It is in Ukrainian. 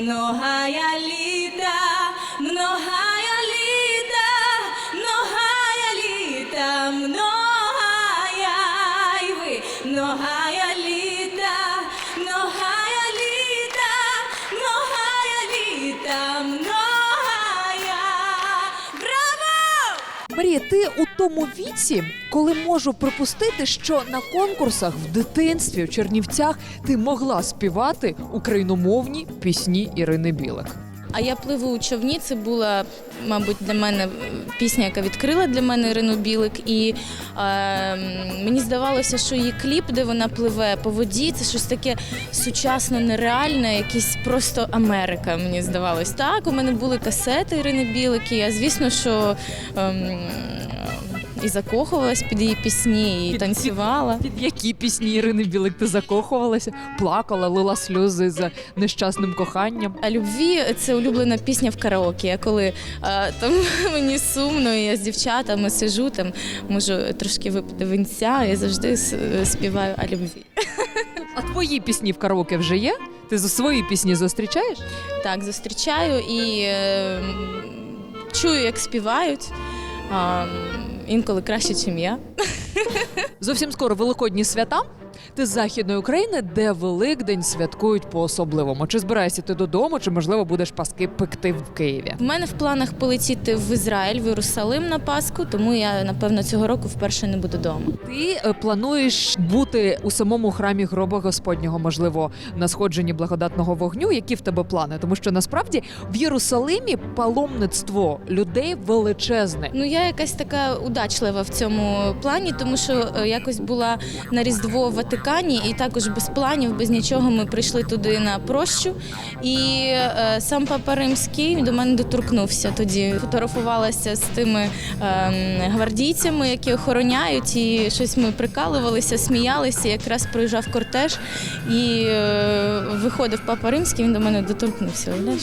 многая літа, многая літа, многая літа, многая, і ви, многая літа, Марія, ти у тому віці, коли можу припустити, що на конкурсах в дитинстві в Чернівцях ти могла співати україномовні пісні Ірини Білик. А я пливу у човні. Це була, мабуть, для мене е, пісня, яка відкрила для мене Ірину Білик. І е, мені здавалося, що її кліп, де вона пливе по воді, це щось таке сучасно нереальне, якийсь просто Америка. Мені здавалось. Так, у мене були касети Ірини Білик, і я, звісно, що. ем, і закохувалась під її пісні, і Під- танцювала. Під які пісні Ірини Білик ти закохувалася, плакала, лила сльози за нещасним коханням. А любві це улюблена пісня в караоке. Я коли е, там мені сумно, і я з дівчатами сижу, там можу трошки випити винця, я завжди співаю о любві. А твої пісні в караоке вже є? Ти за свої пісні зустрічаєш? Так, зустрічаю і е, чую, як співають. Інколи краще, ніж я. Зовсім скоро великодні свята. Ти з західної України, де Великдень святкують по-особливому. Чи збираєшся ти додому, чи можливо будеш паски пекти в Києві? В мене в планах полетіти в Ізраїль, в Єрусалим на Пасху, тому я напевно цього року вперше не буду вдома. Ти е, плануєш бути у самому храмі гроба Господнього, можливо, на сходженні благодатного вогню. Які в тебе плани? Тому що насправді в Єрусалимі паломництво людей величезне. Ну я якась така удачлива в цьому плані, тому що е, якось була на Різдво в Ватикані, і також без планів, без нічого ми прийшли туди на прощу. І е, сам папа Римський до мене доторкнувся тоді. Фотографувалася з тими е, гвардійцями, які охороняють, і щось ми прикалувалися, сміялися. Якраз проїжджав кортеж і е, виходив папа Римський. Він до мене доторкнувся. уявляєш?